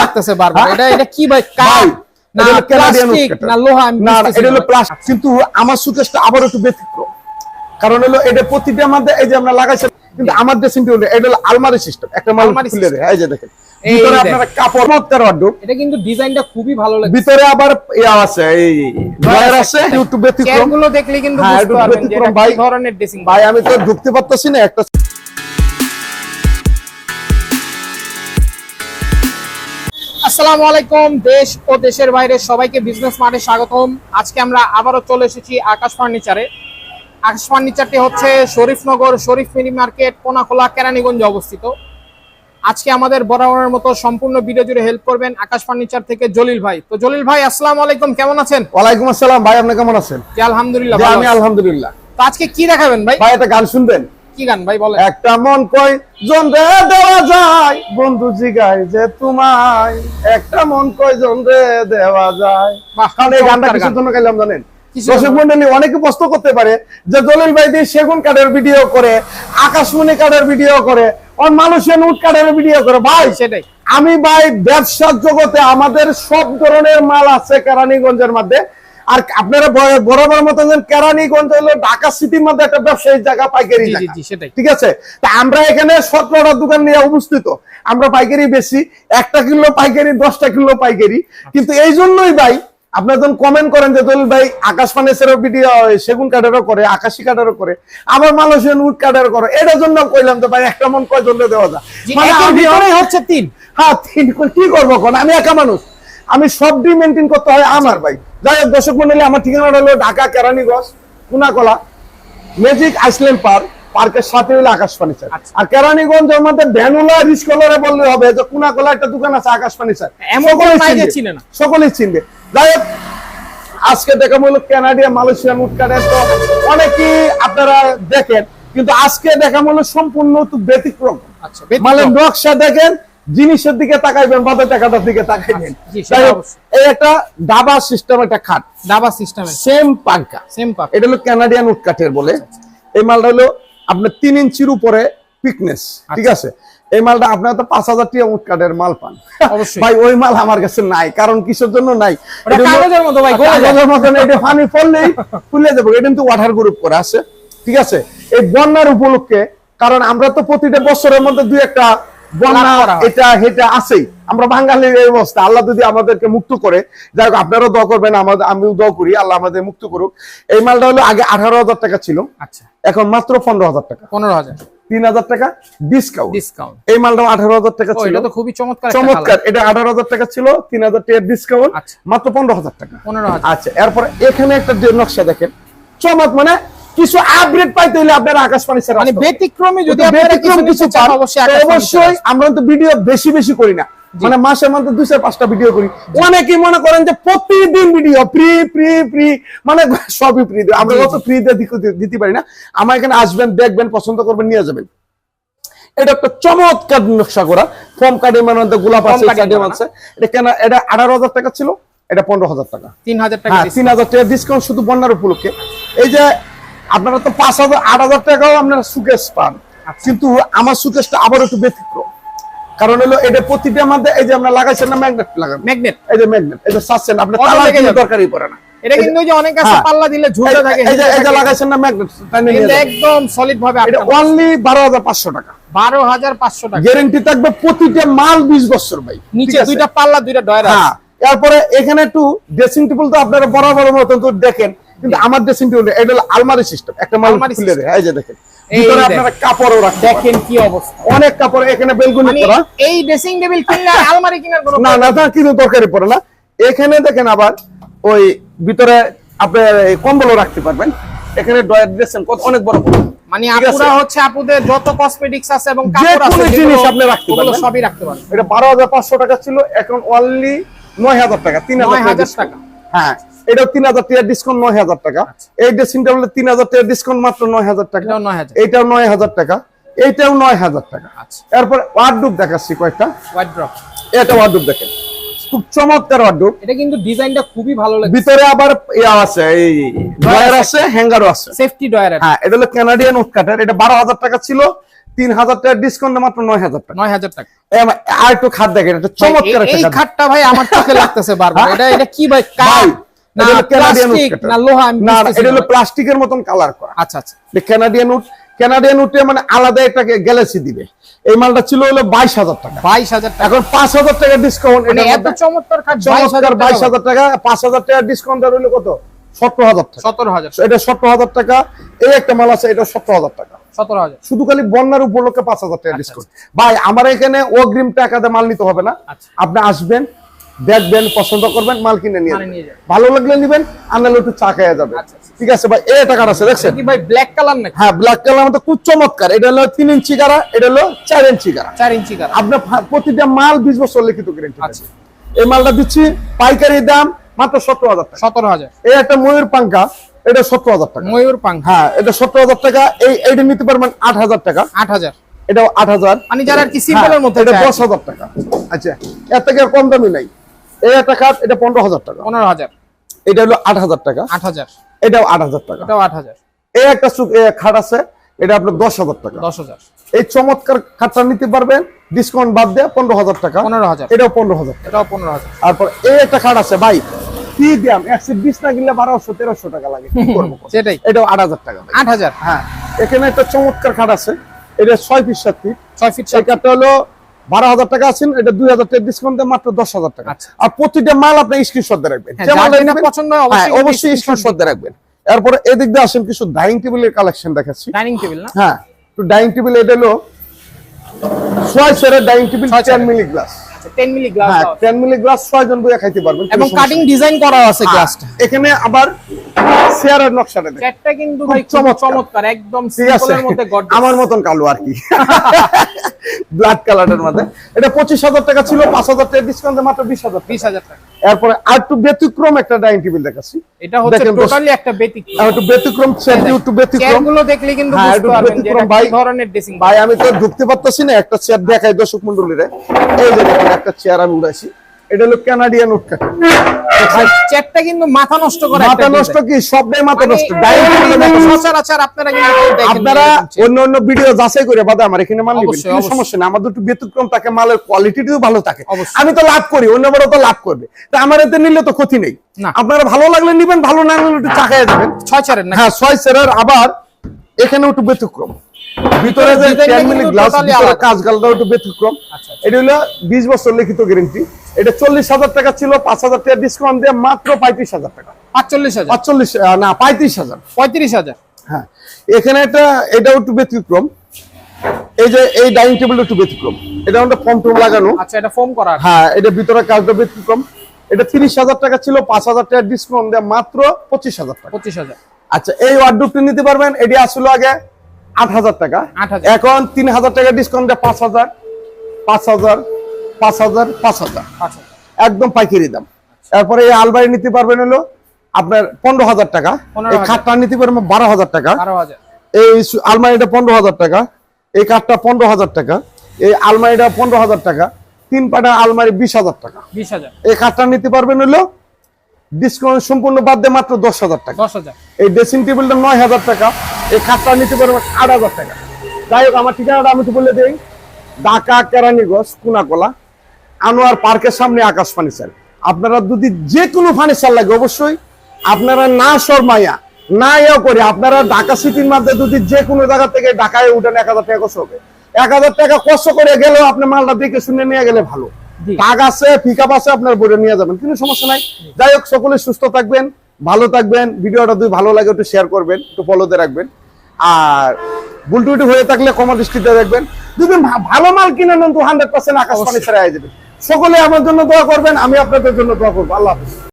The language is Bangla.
লাগতেছে বারবার। এটা এটা কি ভাই কাঠ না প্লাস্টিক না লোহা না এটা হলো প্লাস্টিক কিন্তু আমার সুকেশটা আবার একটু ব্যতিক্রম। কারণ হলো এটা প্রতিটা এই যে আমরা লাগাইছি কিন্তু আমার এটা হলো আলমারি সিস্টেম একটা মাল খুলে দেয়। এই যে দেখেন ভিতরে আপনারা কাপড় মত্তার ওয়ার্ডরোব এটা কিন্তু ডিজাইনটা খুবই ভালো লাগে ভিতরে আবার ইয়া আছে এই ড্রয়ার আছে দেখলে কিন্তু হ্যাঁ, বুঝতে পারবেন যে ভাই। কি ধরনের ড্রেসিং ভাই আমি তো ঢুকতে পারতেছি না একটা আসসালামু আলাইকুম দেশ ও দেশের বাইরে সবাইকে বিজনেস মার্টে স্বাগতম। আজকে আমরা আবারও চলে এসেছি আকাশ ফার্নিচারে। আকাশ ফার্নিচারটি হচ্ছে শরীফনগর শরীফ মিনি মার্কেট কোনাখোলা কেরানীগঞ্জে অবস্থিত। আজকে আমাদের বরাবরের মতো সম্পূর্ণ ভিডিও জুড়ে হেল্প করবেন আকাশ ফার্নিচার থেকে জলিল ভাই। তো জলিল ভাই আসসালামু আলাইকুম কেমন আছেন? ওয়ালাইকুম আসসালাম ভাই আপনি কেমন আছেন? আলহামদুলিল্লাহ আমি আলহামদুলিল্লাহ। তো আজকে কি দেখাবেন ভাই? ভাই একটা গান শুনবেন? কি গান ভাই বলেন? একটা মন কই জন রে দেওয়া যায় বন্ধু জিগায় যে তোমায়। একটা মন কই জন রে দেওয়া যায়। কারণ এই গানটা কিসের জন্য গাইলাম জানেন? দর্শক মন্ডলী অনেকে প্রশ্ন করতে পারে যে দলিল ভাই দিয়ে সেগুন কাঠের ভিডিও করে আকাশমণি কাঠের ভিডিও করে মানুষের উট কাঠের ভিডিও করে। ভাই সেটাই। আমি ভাই ব্যবসার জগতে আমাদের সব ধরনের মাল আছে কেরানীগঞ্জের মধ্যে। আর আপনারা বরাবর মতো কেরানীগঞ্জ হলো ঢাকা সিটির মধ্যে একটা ব্যবসায়িক জায়গা পাইকারি ঠিক আছে? তা আমরা এখানে সতেরোটা দোকান নিয়ে অবস্থিত আমরা পাইকারি বেশি একটা কিলো পাইকারি দশটা কিলো পাইকারি। কিন্তু এই জন্যই ভাই আপনারা যখন কমেন্ট করেন যে দলিল ভাই আকাশ ফার্নিচারের ভিডিও সেগুন কাঠেরও করে আকাশি কাঠেরও করে আবার মালয়েশিয়ান উড কাঠেরও করে এটার জন্য কইলাম তো ভাই একটা মন কয় জন্য দেওয়া যায়? মানে হচ্ছে তিন। হ্যাঁ তিন। কি করব কোন? আমি একা মানুষ। আমি সব দিন মেনটেন করতে হয় আমার ভাই যাই হোক দর্শক মন্ডলী আমার ঠিকানা হলো Dhaka Keraniganj Kunakala magic island park পার্কের সাথে হলো আকাশ ফার্নিচার আচ্ছা। আর কেরানীগঞ্জের মধ্যে ভ্যানুলা রিসকলারে বললে হবে যে কুনাকলা একটা দোকান আছে আকাশ ফার্নিচার এমন কোনো সকলেই চিনবে। যাই হোক আজকে দেখা হলো কানাডিয়া মালয়েশিয়ান উৎকারের তো অনেকেই আপনারা দেখেন কিন্তু আজকে দেখা হলো সম্পূর্ণ তো ব্যতিক্রম আচ্ছা ব্যতিক্রম। মানে নকশা দেখেন জিনিসের দিকে তাকাইবেন বাজার টাকাটার দিকে তাকাইবেন। অবশ্যই। এই একটা ডাবা সিস্টেম একটা খাট। দাবা সিস্টেমে সেম পাঙ্কা। সেম পাক এটা হলো কানাডিয়ান উড কাঠের বলে। এই মালটা হলো আপনার তিন ইঞ্চির উপরে পিকনেস ঠিক আছে? এই মালটা আপনার তো পাঁচ হাজার টিয়া উড কাঠের মাল পান। ভাই ওই মাল আমার কাছে নাই কারণ কিসের জন্য নাই? কাগজের মতো ভাই, কাগজের মতো এটা পানি পড়লেই খুলে যাবে এটা কিন্তু ওয়াটার গ্রুপ করে আছে ঠিক আছে? এই বন্যার উপলক্ষে কারণ আমরা তো প্রতিটা বছরের মধ্যে দুই একটা বন্যা এটা হেটা আছেই। আমরা বাঙালির এই অবস্থা। আল্লাহ যদি আমাদেরকে মুক্ত করে যাই হোক আপনারাও দোয়া করবেন আমাদের আমিও দোয়া করি আল্লাহ আমাদের মুক্ত করুক। এই মালটা হলো আগে আঠারো হাজার টাকা ছিল। আচ্ছা। এখন মাত্র পনেরো হাজার টাকা। পনেরো হাজার। তিন হাজার টাকা ডিসকাউন্ট ডিসকাউন্ট এই মালটা আঠারো হাজার টাকা ছিল। এটা তো খুবই চমৎকার চমৎকার। এটা আঠারো হাজার টাকা ছিল তিন হাজার টাকা ডিসকাউন্ট আচ্ছা। মাত্র পনেরো হাজার টাকা। পনেরো হাজার। আচ্ছা এরপরে এখানে একটা নকশা দেখেন। চমৎ মানে কিছু আপগ্রেড পাইতে হলে আপনারা আকাশ পানি মানে ব্যতিক্রমী যদি আপনারা ব্যতিক্রম কিছু পান, অবশ্যই আমরা তো ভিডিও বেশি বেশি করি না। মানে মাসের মধ্যে দুই চার পাঁচটা ভিডিও করি। অনেকেই মনে করেন যে প্রতিদিন ভিডিও ফ্রি ফ্রি ফ্রি মানে সবই ফ্রি আমরা অত ফ্রি দিতে পারি না আমার এখানে আসবেন দেখবেন পছন্দ করবেন নিয়ে যাবেন। এটা একটা চমৎকার নকশা করা। ফর্ম কার্ডের মধ্যে গোলাপ আছে cutting স্টাডিয়াম করা না? আছে। এটা কেন? এটা আঠারো হাজার টাকা ছিল এটা পনেরো হাজার টাকা। তিন হাজার টাকা হ্যাঁ তিন হাজার টাকা ডিসকাউন্ট শুধু বন্যার উপলক্ষে। এই যে আপনারা তো পাঁচ হাজার আট হাজার টাকাও আপনারা সুকেশ পান। আচ্ছা। কিন্তু আমার সুকেশটা আবার একটু ব্যতিক্রম। কারণ হলো এটা প্রতিটা মধ্যে এই যে আমরা লাগাইছেন না ম্যাগনেট লাগান? ম্যাগনেট এই যে ম্যাগনেট এই যে আপনার তালা কিন্তু দরকারই পড়ে না। এটা কিন্তু যে অনেক আছে হ্যাঁ। পাল্লা দিলে ঝুলতে থাকে এই যে এই যে লাগাইছেন না ম্যাগনেট কিন্তু একদম সলিড ভাবে এটা অনলি বারো হাজার পাঁচশো টাকা। বারো হাজার পাঁচশো টাকা। গ্যারেন্টি থাকবে প্রতিটা মাল বিশ বছর ভাই নিচে দুইটা পাল্লা দুইটা ডয়ার হ্যাঁ এরপরে এখানে একটু ড্রেসিং টেবিল তো আপনারা বরাবর মতন তো দেখেন। কিন্তু আমার ড্রেসিং টেবিল এটা হলো আলমারি সিস্টেম একটা মাল খুলে দেয়। এই যে দেখেন ভিতরে আপনারা কাপড়ও রাখতে দেখেন কি অবস্থা। অনেক কাপড় এখানে বেলগুনি মানে করা এই ড্রেসিং টেবিল কিনলে আলমারি কেনার কোনো না না তা কিন্তু দরকারই পড়ে না। এখানে দেখেন আবার ওই ভিতরে আপনি কম্বলও রাখতে পারবেন। এখানে ডয়ার ড্রেসেন কত অনেক বড় মানে আপুরা হচ্ছে আপুদের যত কসমেটিক্স আছে এবং কাপড় আছে জিনিস আপনি রাখতে পারবেন। সবই রাখতে পারবেন। এটা বারো হাজার পাঁচশো টাকা ছিল এখন অনলি নয় হাজার টাকা তিন নয় হাজার হাজার টাকা টাকা। হ্যাঁ এটা তিন হাজার টাকা ডিসকাউন্ট নয় হাজার টাকা। এই ড্রেসিং টেবিলে তিন হাজার টাকা ডিসকাউন্ট মাত্র নয় হাজার টাকা। এটাও 9,000 এইটাও নয় হাজার টাকা। এইটাও নয় হাজার টাকা। আচ্ছা। এরপর ওয়ার্ডরোব দেখাচ্ছি কয়েকটা। এটা ওয়ার্ডরোব দেখেন। খুব চমৎকার ওয়ার্ডরোব এটা কিন্তু ডিজাইনটা খুবই ভালো লাগে ভিতরে আবার ইয়া আছে এই ড্রয়ার আছে হ্যাঙ্গারও আছে। সেফটি ডয়ার হ্যাঁ এটা হলো কানাডিয়ান উড কাটার এটা বারো হাজার টাকা ছিল। তিন হাজার টাকা ডিসকাউন্ট মাত্র নয় হাজার টাকা। নয় হাজার টাকা। আমার- আর একটু খাট দেখেন এটা চমৎকার এই খাটটা ভাই আমার চোখে লাগতেছে বারবার। হ্যাঁ? এটা এটা কি ভাই কাঠ না এটা হলো Canadian wood প্লাস্টিক cutter। না লোহা না না, এটা হলো প্লাস্টিকের মতন কালার করা। আচ্ছা আচ্ছা। কানাডিয়ান উড কানাডিয়ান উডে মানে আলাদা একটা গ্যালাক্সি দিবে। এই মালটা ছিল হলো বাইশ হাজার টাকা। বাইশ হাজার টাকা। এখন পাঁচ হাজার টাকা ডিসকাউন্ট মানে এত চমৎকার চমৎকার বাইশ হাজার টাকা পাঁচ হাজার টাকা ডিসকাউন্ট দেওয়া হলো কত? সতেরো হাজার টাকা। সতেরো হাজার। এটা সতেরো হাজার টাকা। এই একটা মাল আছে এটা সতেরো হাজার টাকা। সতেরো হাজার। শুধু খালি বন্যার উপলক্ষে পাঁচ হাজার টাকা ডিসকাউন্ট ভাই আমার এখানে অগ্রিম টাকাতে মাল নিতে হবে না। আচ্ছা। আপনি আসবেন দেখবেন পছন্দ করবেন মাল কিনে নিয়ে। ভালো লাগলে নিবেন আর নাহলে একটু চা খাইয়া যাবে। আচ্ছা, আচ্ছা। ঠিক আছে ভাই এই টাকা আছে দেখছেন? ভাই ব্ল্যাক কালার নাকি? হ্যাঁ ব্ল্যাক কালার খুব চমৎকার। এটা হলো তিন ইঞ্চি এটা হলো চার ইঞ্চি চার ইঞ্চি আপনার প্রতিটা মাল বিশ বছর লিখিত গ্যারেন্টি আচ্ছা। এই মালটা দিচ্ছি পাইকারি দাম মাত্র সতেরো হাজার টাকা। সতেরো হাজার। এই একটা ময়ূর পাঙ্কা এটা সতেরো হাজার টাকা। ময়ূর পাঙ্খা। হ্যাঁ এটা সতেরো হাজার টাকা এই এইটা নিতে পারবেন আট হাজার টাকা। আট হাজার। এটাও আট হাজার। মানে যারা কি সিম্পলের মধ্যে এটা দশ হাজার টাকা। আচ্ছা এর থেকে আর কম দামি নাই। এই একটা খাট এটা পনেরো হাজার টাকা। পনেরো হাজার। এটা হলো আট হাজার টাকা। আট হাজার। এটাও আট হাজার টাকা। এটাও আট হাজার। এই একটা খাট আছে এটা আপনার দশ হাজার টাকা। দশ হাজার। এই চমৎকার খাটটা নিতে পারবেন ডিসকাউন্ট বাদ দিয়ে পনেরো হাজার টাকা। পনেরো হাজার। এটাও পনেরো হাজার এটাও পনেরো হাজার। তারপর এই একটা খাট আছে ভাই কি দাম? একশো বিশ না কিনলে বারোশো তেরোশো টাকা লাগে। সেটাই। এটাও আট হাজার টাকা আট হাজার হ্যাঁ। এখানে একটা চমৎকার খাট আছে এটা ছয় ফিট সাত ফিট ছয় ফিট এই কাঠটা হলো বারো হাজার টাকা আছেন এটা দুই হাজার টাকা ডিসকাউন্ট দিয়ে মাত্র দশ হাজার টাকা। আচ্ছা। আর প্রতিটা মাল আপনি স্ক্রিনশট দিয়ে রাখবেন। হ্যাঁ, পছন্দ অবশ্যই হ্যাঁ, অবশ্যই screenshot স্ক্রিনশট দিয়ে রাখবেন। এরপরে এদিক দিয়ে আসেন কিছু ডাইনিং টেবিলের কালেকশন দেখাচ্ছি। ডাইনিং টেবিল না? হ্যাঁ তো ডাইনিং টেবিল এটা হলো ছয় সেরের ডাইনিং টেবিল টেন মিলি গ্লাস মিলি গ্লাস হ্যাঁ মিলি জন বইয়া খাইতে পারবেন এবং কাটিং ডিজাইন করা আছে হ্যাঁ, গ্লাসটা এখানে আবার চেয়ারের নকশাটা দেখেন। চ্যাটটা কিন্তু ভাই চমৎকার। একদম ঠিক সিম্পলের মধ্যে গর্জিয়াস আমার মতন কালো আর কি। ব্ল্যাক কালারের মধ্যে। এটা পঁচিশ হাজার টাকা ছিল পাঁচ হাজার টাকা ডিসকাউন্টে মাত্র বিশ হাজার বিশ হাজার টাকা। এরপরে আর একটু ব্যতিক্রম একটা ডাইনিং টেবিল দেখাচ্ছি। এটা হচ্ছে টোটালি একটা ব্যতিক্রম। আর একটু ব্যতিক্রম দিয়ে একটু ব্যতিক্রম। চেয়ারগুলো দেখলে কিন্তু হ্যাঁ, বুঝতে পারবেন যে এটা। কি ধরনের ড্রেসিং ভাই আমি তো ঢুকতে পারতাছি না একটা চেয়ার দেখাই দর্শক মন্ডলীরে এই যে দেখেন একটা চেয়ার আমি উড়াইছি। এটা হলো কানাডিয়ান উড চেয়ারটা কিন্তু মাথা নষ্ট করে মাথা নষ্ট কি? সবটাই মাথা নষ্ট। মাথা নষ্ট। সচরাচর আপনারা না আপনারা অন্য অন্য ভিডিও যাচাই করে বাদে আমার এখানে মাল নিবেন। কোনো সমস্যা নেই। আমার দুটো ব্যতিক্রম থাকে মালের কোয়ালিটিটিও ভালো থাকে। আমি তো লাভ করি অন্য বড় তো লাভ করবে। তা আমার এতে নিলে তো ক্ষতি নেই। আপনারা ভালো লাগলে নিবেন ভালো না লাগলে একটু চাকায় যাবেন ছয় চারের না হ্যাঁ ছয় সেরার আবার এখানে একটু ব্যতিক্রম। ভিতরে যে ডিজাইনটা 10 মিলি গ্লাস ভিতরে একটু ব্যতিক্রম। আচ্ছা, এটা হলো 20 বছর লিখিত গ্যারান্টি এটা 40000 টাকা ছিল 5000 টাকা ডিসকাউন্ট দিয়ে মাত্র 35000 টাকা। পাঁচচল্লিশ হাজার? 45 না 35000 পঁয়ত্রিশ হাজার? হ্যাঁ এখানে এটাও একটু ব্যতিক্রম। এই যে এই ডাইনিং টেবিলটা একটু ব্যতিক্রম। এটা আমাদের ফর্ম টম লাগানো। আচ্ছা এটা ফোম করা হ্যাঁ এটা ভিতরে কাজটা ব্যতিক্রম। এটা তিরিশ হাজার টাকা ছিল পাঁচ হাজার টাকা ডিসকাউন্ট দেয় মাত্র পঁচিশ হাজার টাকা। পঁচিশ হাজার। আচ্ছা এই ওয়ার্ডরোবটি নিতে পারবেন। এটি আসলো আগে আট হাজার টাকা। 8,000 এখন তিন হাজার টাকা ডিসকাউন্ট পাঁচ হাজার। পাঁচ হাজার পাঁচ হাজার পাঁচ হাজার। একদম পাইকারি দাম। এরপরে এই আলমারি নিতে পারবেন হলো আপনার পনেরো হাজার টাকা। এই খাটটা নিতে পারবেন বারো হাজার টাকা। এই আলমারিটা পনেরো হাজার টাকা। এই কাঠটা পনেরো হাজার টাকা। এই আলমারিটা পনেরো হাজার টাকা। তিন পাটা আলমারি বিশ হাজার টাকা। বিশ হাজার। এই কাঠটা নিতে পারবেন হলো ডিসকাউন্ট সম্পূর্ণ বাদ দিয়ে মাত্র দশ হাজার টাকা। এই ড্রেসিং টেবিলটা নয় হাজার টাকা। এই খাটটা নিতে পারবেন আট হাজার টাকা। যাই হোক আমার ঠিকানাটা আমি তো বলে দিই। ঢাকা কেরানীগঞ্জ কুনাকলা আনোয়ার পার্কের সামনে আকাশ ফার্নিচার আপনারা যদি যে কোনো ফার্নিচার লাগে অবশ্যই আপনারা না শর্মাইয়া না ইয়ে করে আপনারা ঢাকা সিটির মধ্যে যদি যে কোনো জায়গা থেকে ঢাকায় উঠেন এক হাজার টাকা কষ্ট হবে। এক হাজার টাকা কষ্ট করে গেলেও আপনি মালটা দেখে শুনে নিয়ে গেলে ভালো। টাক আছে পিক আপ আছে আপনার বইটা নিয়ে যাবেন কোনো সমস্যা নাই। যাই হোক সকলে সুস্থ থাকবেন। ভালো থাকবেন, ভিডিওটা যদি ভালো লাগে একটু শেয়ার করবেন, একটু ফলোতে রাখবেন। আর বুলটুটি হয়ে থাকলে কমা দৃষ্টিতে দেখবেন। যদি ভালো মাল কিনে নেন তো হান্ড্রেড পার্সেন্ট আকাশবাণী ছেড়ে যাবে সকলে আমার জন্য দোয়া করবেন, আমি আপনাদের জন্য দোয়া করব। আল্লাহ হাফিজ।